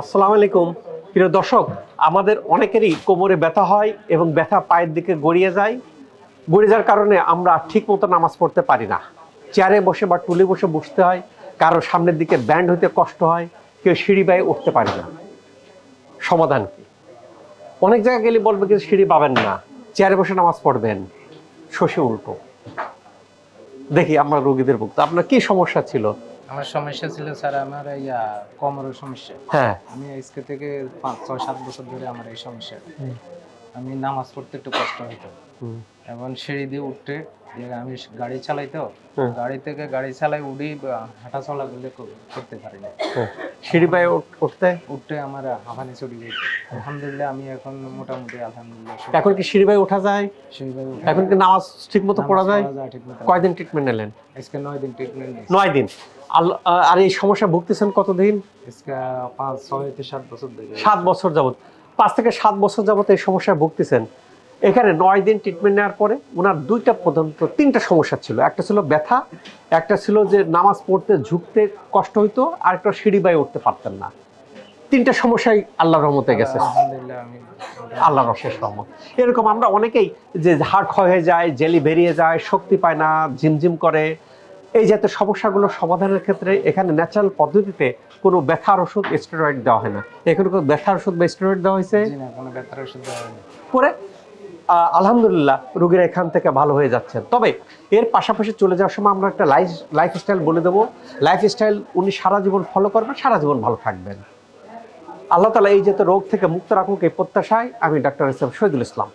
আসসালামু আলাইকুম। প্রিয় দর্শক, আমাদের অনেকেরই কোমরে ব্যথা হয় এবং ব্যথা পায়ের দিকে গড়িয়ে যায়। গড়িয়ে যাওয়ার কারণে আমরা ঠিক মতো নামাজ পড়তে পারি না। চেয়ারে বসে বা টুলে বসে বসতে হয়, কারও সামনের দিকে ব্যান্ড হইতে কষ্ট হয়, কেউ সিঁড়ি বায়ে উঠতে পারে না। সমাধান কি? অনেক জায়গায় গেলে বলবে কিন্তু সিঁড়ি পাবেন না, চেয়ারে বসে নামাজ পড়বেন, শশী উল্টো। দেখি আমরা রোগীদের ভুক্ত। আপনার কি সমস্যা ছিল? আমার সমস্যা ছিল স্যার আমার ইয়া কোমরের সমস্যা। হ্যাঁ। আমি আজকে থেকে পাঁচ ছয় সাত বছর ধরে আমার এই সমস্যা। আমি নামাজ পড়তে একটু কষ্ট হতো এবং সিঁড়ি দিয়ে উঠতে আমি গাড়ি চালাই তো গাড়ি থেকে গাড়ি চালাই উঠি হাঁটা চলা করলে করতে পারি না। সিঁড়ি উঠ- উঠতে? উঠতে আমার হাঁপানি চলে যেত। আলহামদুলিল্লাহ আমি এখন মোটামুটি আলহামদুলিল্লাহ এখন কি সিঁড়ি বায়ে ওঠা যায়? সিঁড়ি উঠে এখন কি নামাজ ঠিক মতো পড়া যায়? কয়দিন ট্রিটমেন্ট নিলেন? আজকে নয় দিন ট্রিটমেন্ট নয় দিন? আর এই সমস্যা ভুগতেছেন কতদিন? পাঁচ ছয় সাত বছর সাত বছর যাবত পাঁচ থেকে সাত বছর যাবত এই সমস্যায় ভুগতেছেন। এখানে নয় দিন ট্রিটমেন্ট নেওয়ার পরে ওনার দুইটা প্রধানত তিনটা সমস্যা ছিল। একটা ছিল ব্যথা একটা ছিল যে নামাজ পড়তে ঝুঁকতে কষ্ট হইতো আর একটা সিঁড়ি বাই উঠতে পারতেন না। তিনটা সমস্যাই আল্লাহ রহমতে গেছে। আল্লাহর অশেষ রহমত। এরকম আমরা অনেকেই যে হাড় ক্ষয় হয়ে যায় জেলি বেরিয়ে যায় শক্তি পায় না ঝিমঝিম করে এই জাতীয় সমস্যাগুলো সমাধানের ক্ষেত্রে এখানে ন্যাচারাল পদ্ধতিতে কোনো ব্যথার ওষুধ স্টেরয়েড দেওয়া হয় না। এখানে কোনো ব্যথার ওষুধ বা স্টেরয়েড দেওয়া হয়েছে? পরে আলহামদুলিল্লাহ রোগীরা এখান থেকে ভালো হয়ে যাচ্ছেন। তবে এর পাশাপাশি চলে যাওয়ার সময় আমরা একটা লাইফ লাইফস্টাইল বলে দেবো। লাইফস্টাইল উনি সারা জীবন ফলো করবেন সারা জীবন ভালো থাকবেন। আল্লাহ তালা এই জাতীয় রোগ থেকে মুক্ত রাখুক এই প্রত্যাশায় আমি ডাক্তার ইসলাম শহীদুল ইসলাম।